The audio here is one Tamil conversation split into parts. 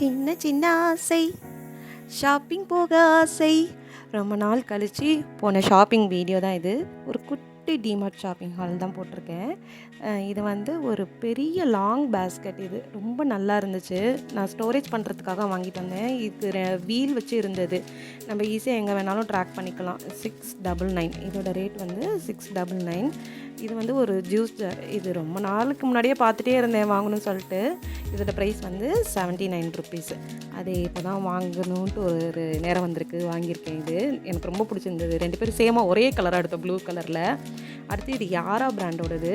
சின்ன சின்ன ஆசை. ஷாப்பிங் போக ஆசை. ரொம்ப நாள் கழித்து போன ஷாப்பிங் வீடியோ தான் இது. ஒரு குட்டி டிமார்ட் ஷாப்பிங் ஹால் தான் போட்டிருக்கேன். இது வந்து ஒரு பெரிய லாங் பேஸ்கெட் இது. ரொம்ப நல்லா இருந்துச்சு. நான் ஸ்டோரேஜ் பண்ணுறதுக்காக வாங்கிட்டு வந்தேன். இது வீல் வச்சு இருந்தது. நம்ம ஈஸியாக எங்கே வேணாலும் ட்ராக் பண்ணிக்கலாம். சிக்ஸ் டபுள் நைன் இதோட ரேட் வந்து சிக்ஸ் டபுள் நைன் இது வந்து ஒரு ஜூஸ் ஜார் இது ரொம்ப நாளுக்கு முன்னாடியே பார்த்துட்டே இருந்தேன் வாங்கணும்னு சொல்லிட்டு. இதோட ப்ரைஸ் வந்து செவன்ட்டி நைன் ருபீஸ் அது இப்போ தான் வாங்கணுன்ட்டு ஒரு நேரம் வந்திருக்கு. வாங்கியிருக்கேன் இது. எனக்கு ரொம்ப பிடிச்சிருந்தது. ரெண்டு பேரும் சேமாக ஒரே கலராக எடுத்தோம் ப்ளூ கலரில் அடுத்து இது யாரா பிராண்டோடது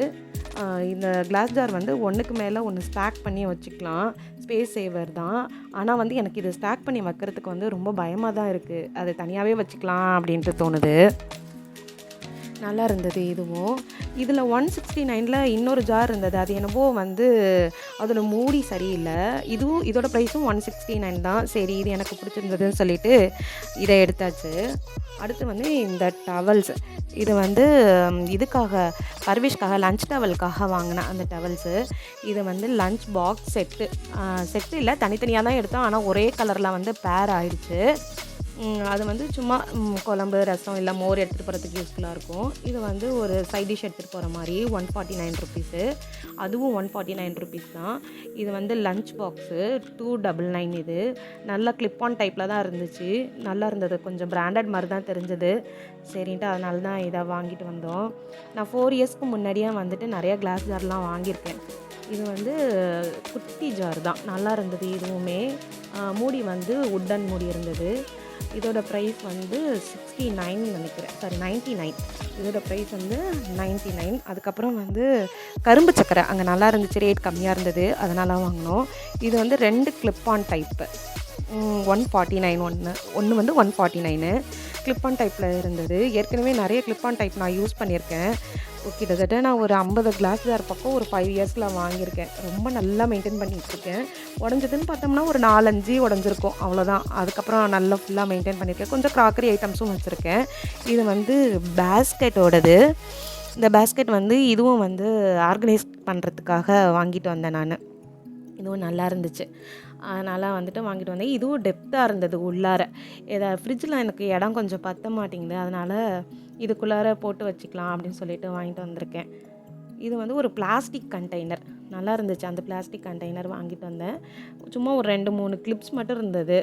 இந்த கிளாஸ் ஜார் வந்து ஒன்றுக்கு மேலே ஒன்று ஸ்டாக் பண்ணி வச்சுக்கலாம். ஸ்பேஸ் சேவர் தான். ஆனால் வந்து எனக்கு இது ஸ்டாக் பண்ணி வைக்கிறதுக்கு வந்து ரொம்ப பயமாக தான் இருக்குது அது தனியாகவே வச்சுக்கலாம் அப்படின்ட்டு தோணுது. நல்லா இருந்தது இதுவும் இதில் ஒன் சிக்ஸ்டி நைனில் இன்னொரு ஜார் இருந்தது. அது என்னவோ வந்து அதோட மூடி சரியில்லை. இதுவும் இதோட ப்ரைஸும் ஒன் சிக்ஸ்டி நைன் தான். சரி இது எனக்கு பிடிச்சிருந்ததுன்னு சொல்லிட்டு இதை எடுத்தாச்சு. அடுத்து வந்து இந்த டவல்ஸ் இது வந்து இதுக்காக பர்விஷ்காக லஞ்ச் டவலுக்காக வாங்கினேன் அந்த டவல்ஸு இது வந்து லஞ்ச் பாக்ஸ் செட்டு செட்டு இல்லை தனித்தனியாக தான் எடுத்தோம். ஆனால் ஒரே கலரில் வந்து பேர் ஆயிடுச்சு அது வந்து சும்மா குழம்பு ரசம் இல்லை மோர் எடுத்துகிட்டு போகிறதுக்கு யூஸ்ஃபுல்லாக இருக்கும். இது வந்து ஒரு சைட் டிஷ் எடுத்துகிட்டு போகிற மாதிரி ஒன் ஃபார்ட்டி நைன் ருபீஸு அதுவும் ஒன் ஃபார்ட்டி நைன் ருபீஸ் தான். இது வந்து lunch box two double nine இது. நல்லா கிளிப் ஆன் டைப்பில் தான் இருந்துச்சு. நல்லா இருந்தது. கொஞ்சம் பிராண்டட் மாதிரி தான் தெரிஞ்சது. சரின்ட்டு அதனால தான் இதை வாங்கிட்டு வந்தோம். நான் ஃபோர் இயர்ஸ்க்கு முன்னாடியே வந்துட்டு நிறைய கிளாஸ் ஜார்லாம் வாங்கியிருக்கேன். இது வந்து குட்டி ஜார் தான். நல்லா இருந்தது இதுவுமே. மூடி வந்து உட்டன் மூடி இருந்தது. இதோட ப்ரைஸ் வந்து சிக்ஸ்டி நைன் நினைக்கிறேன். சாரி நைன்ட்டி நைன் இதோட ப்ரைஸ் வந்து நைன்ட்டி நைன் அதுக்கப்புறம் வந்து கரும்பு சக்கரை. அங்கே நல்லா இருந்துச்சு ரேட் கம்மியாக இருந்தது. அதனால வாங்கினோம். இது வந்து ரெண்டு clip on type one forty nine ஒன்று ஒன்று வந்து one forty nine clip on on டைப்பில் இருந்தது. ஏற்கனவே நிறைய கிளிப்பான் ஆன் டைப் நான் யூஸ் பண்ணியிருக்கேன். கிட்டத்தட்ட நான் ஒரு ஐம்பது கிளாஸ் ஜார் பக்கம் ஒரு ஃபைவ் இயர்ஸில் வாங்கியிருக்கேன். ரொம்ப நல்லா மெயின்டைன் பண்ணிட்டு இருக்கேன் உடஞ்சதுன்னு பார்த்தோம்னா ஒரு நாலஞ்சு உடஞ்சிருக்கும். அவ்வளோதான் அதுக்கப்புறம் நல்லா ஃபுல்லாக மெயின்டைன் பண்ணியிருக்கேன். கொஞ்சம் க்ராக்கரி ஐட்டம்ஸும் வச்சுருக்கேன். இது வந்து பேஸ்கெட்டோடது இந்த பேஸ்கெட் வந்து இதுவும் வந்து ஆர்கனைஸ் பண்ணுறதுக்காக வாங்கிட்டு வந்தேன் நான். இதுவும் நல்லா இருந்துச்சு. அதனால் வந்துட்டு வாங்கிட்டு வந்தேன். இதுவும் டெப்த்தாக இருந்தது உள்ளார. இதை ஃப்ரிட்ஜில் எனக்கு இடம் கொஞ்சம் பத்த மாட்டேங்குது. அதனால் இதுக்குள்ளார போட்டு வச்சுக்கலாம் அப்படின்னு சொல்லிட்டு வாங்கிட்டு வந்திருக்கேன். இது வந்து ஒரு பிளாஸ்டிக் கண்டெய்னர் நல்லா இருந்துச்சு. அந்த பிளாஸ்டிக் கண்டெய்னர் வாங்கிட்டு வந்தேன். சும்மா ஒரு ரெண்டு மூணு கிளிப்ஸ் மட்டும் இருந்தது.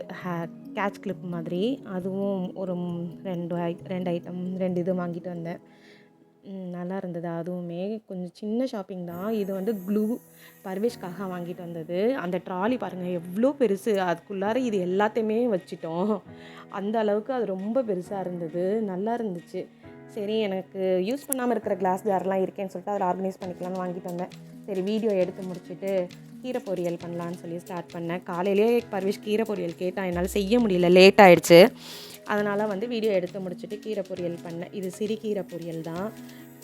கேட்ச் கிளிப் மாதிரி. அதுவும் ஒரு ரெண்டு ஐ ரெண்டு ஐட்டம் ரெண்டு இது வாங்கிட்டு வந்தேன். நல்லா இருந்தது. அதுவுமே கொஞ்சம் சின்ன ஷாப்பிங் தான். இது வந்து க்ளூ பர்வேஷ்காக வாங்கிட்டு வந்தது. அந்த ட்ராலி பாருங்கள் எவ்வளோ பெருசு. அதுக்குள்ளார இது எல்லாத்தையுமே வச்சிட்டோம். அந்த அளவுக்கு அது ரொம்ப பெருசாக இருந்தது. நல்லா இருந்துச்சு. சரி எனக்கு யூஸ் பண்ணாமல் இருக்கிற கிளாஸ் ஜார்லாம் இருக்கேன்னு சொல்லிட்டு அதில் ஆர்கனைஸ் பண்ணிக்கலாம்னு வாங்கிட்டு வந்தேன். சரி வீடியோ எடுத்து முடிச்சுட்டு கீரை பொரியல் பண்ணலான்னு சொல்லி ஸ்டார்ட் பண்ணேன். காலையிலேயே பர்வேஷ் கீரை பொரியல் கேட்டான். என்னால் செய்ய முடியல. லேட் ஆகிடுச்சு அதனால் வந்து வீடியோ எடுத்து முடிச்சுட்டு கீரை பொரியல் பண்ணேன். இது சிறுகீரை பொரியல் தான்.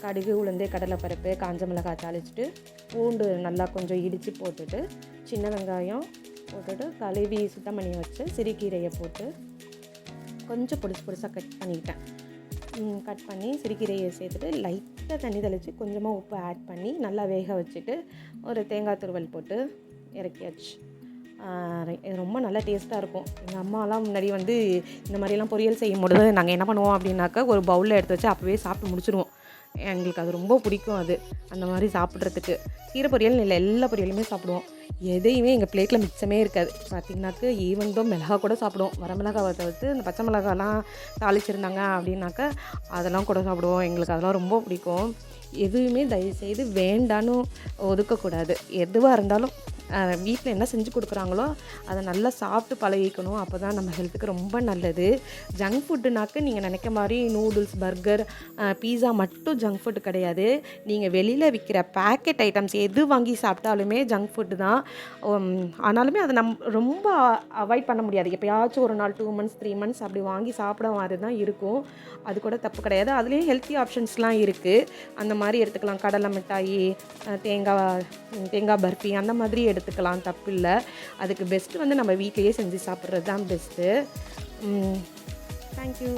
கடுகு உளுந்து கடலைப்பருப்பு காஞ்ச மிளகாய் தாளிச்சிட்டு பூண்டு நல்லா கொஞ்சம் இடித்து போட்டுட்டு சின்ன வெங்காயம் போட்டுட்டு கழுவி சுத்தம் பண்ணி வச்சு சிறுகீரையை போட்டு கொஞ்சம் பொடிசு பொடிசாக கட் பண்ணிக்கிட்டேன் கட் பண்ணி சிறுகீரையை சேர்த்துட்டு லைட்டாக தண்ணி தெளித்து கொஞ்சமாக உப்பு ஆட் பண்ணி நல்லா வேக வச்சுட்டு ஒரு தேங்காய் துருவல் போட்டு இறக்கியாச்சு. இது ரொம்ப நல்லா டேஸ்ட்டாக இருக்கும். எங்கள் அம்மாலாம் முன்னாடி வந்து இந்த மாதிரிலாம் பொரியல் செய்யும் பொழுது நாங்கள் என்ன பண்ணுவோம் அப்படின்னாக்கா ஒரு பவுலில் எடுத்து வச்சு அப்போவே சாப்பிட்டு முடிச்சிடுவோம் எங்களுக்கு அது ரொம்ப பிடிக்கும் அது அந்த மாதிரி சாப்பிட்றதுக்கு. கீரை பொரியல் இல்லை எல்லா பொரியலுமே சாப்பிடுவோம். எதையுமே எங்கள் பிளேட்டில் மிச்சமே இருக்காது. பார்த்தீங்கன்னாக்க ஈவன் தோ மிளகா கூட சாப்பிடுவோம். வர மிளகாவை தவிர்த்து இந்த பச்சை மிளகாலாம் தாளிச்சிருந்தாங்க அப்படின்னாக்கா அதெல்லாம் கூட சாப்பிடுவோம். எங்களுக்கு அதெல்லாம் ரொம்ப பிடிக்கும். எதுவுமே தயவுசெய்து வேண்டான்னு ஒதுக்கக்கூடாது. எதுவாக இருந்தாலும் வீட்டில் என்ன செஞ்சு கொடுக்குறாங்களோ அதை நல்லா சாப்பிட்டு பழகிக்கணும். அப்போ தான் நம்ம ஹெல்த்துக்கு ரொம்ப நல்லது. ஜங்க் ஃபுட்டுனாக்க நீங்கள் நினைக்க மாதிரி நூடுல்ஸ் பர்கர் பீஸா மட்டும் ஜங்க் ஃபுட்டு கிடையாது. நீங்கள் வெளியில் விற்கிற பேக்கெட் ஐட்டம்ஸ் எது வாங்கி சாப்பிட்டாலுமே ஜங்க் ஃபுட்டு தான். தான் ஆனாலுமே அதை நம் ரொம்ப அவாய்ட் பண்ண முடியாது. எப்போயாச்சும் ஒரு நாள் டூ மந்த்ஸ் த்ரீ மந்த்ஸ் அப்படி வாங்கி சாப்பிட மாதிரி தான் இருக்கும். அது கூட தப்பு கிடையாது. அதுலேயும் ஹெல்த்தி ஆப்ஷன்ஸ்லாம் இருக்குது அந்த மாதிரி எடுத்துக்கலாம். கடலை மிட்டாயி தேங்காய் தேங்காய் பர்ஃபி அந்த மாதிரி எடுத்துக்கலாம். தப்பு இல்லை. அதுக்கு பெஸ்ட்டு வந்து நம்ம வீட்டிலேயே செஞ்சு சாப்பிட்றது தான் பெஸ்ட்டு தேங்க்யூ